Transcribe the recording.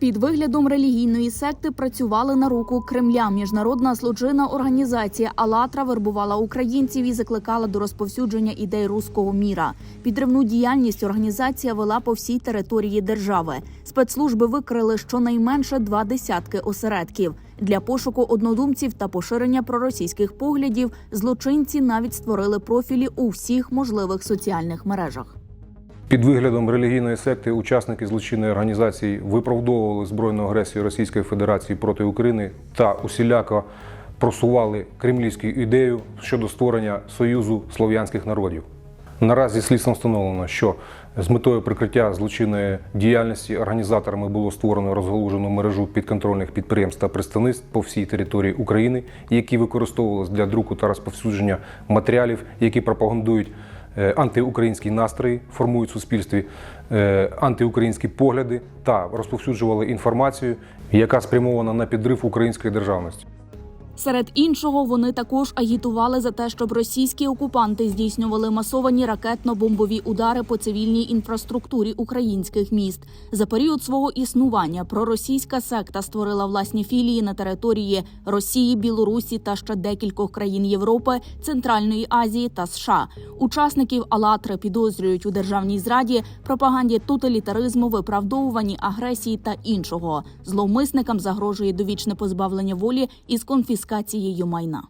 Під виглядом релігійної секти працювали на руку Кремля. Міжнародна злочинна організація «АЛЛАТРА» вербувала українців і закликала до розповсюдження ідей руського міра. Підривну діяльність організація вела по всій території держави. Спецслужби викрили щонайменше два десятки осередків. Для пошуку однодумців та поширення проросійських поглядів злочинці навіть створили профілі у всіх можливих соціальних мережах. Під виглядом релігійної секти учасники злочинної організації виправдовували збройну агресію Російської Федерації проти України та усіляко просували кремлівську ідею щодо створення союзу слов'янських народів. Наразі слідством встановлено, що з метою прикриття злочинної діяльності організаторами було створено розгалужену мережу підконтрольних підприємств та представництв по всій території України, які використовувалися для друку та розповсюдження матеріалів, які пропагандують антиукраїнські настрої, формують в суспільстві е, антиукраїнські погляди та розповсюджували інформацію, яка спрямована на підрив української державності. Серед іншого, вони також агітували за те, щоб російські окупанти здійснювали масовані ракетно-бомбові удари по цивільній інфраструктурі українських міст. За період свого існування проросійська секта створила власні філії на території Росії, Білорусі та ще декількох країн Європи, Центральної Азії та США. Учасників «АЛЛАТРИ» підозрюють у державній зраді, пропаганді тоталітаризму, виправдовуванні агресії та іншого. Зловмисникам загрожує довічне позбавлення волі із конфіскацією майна.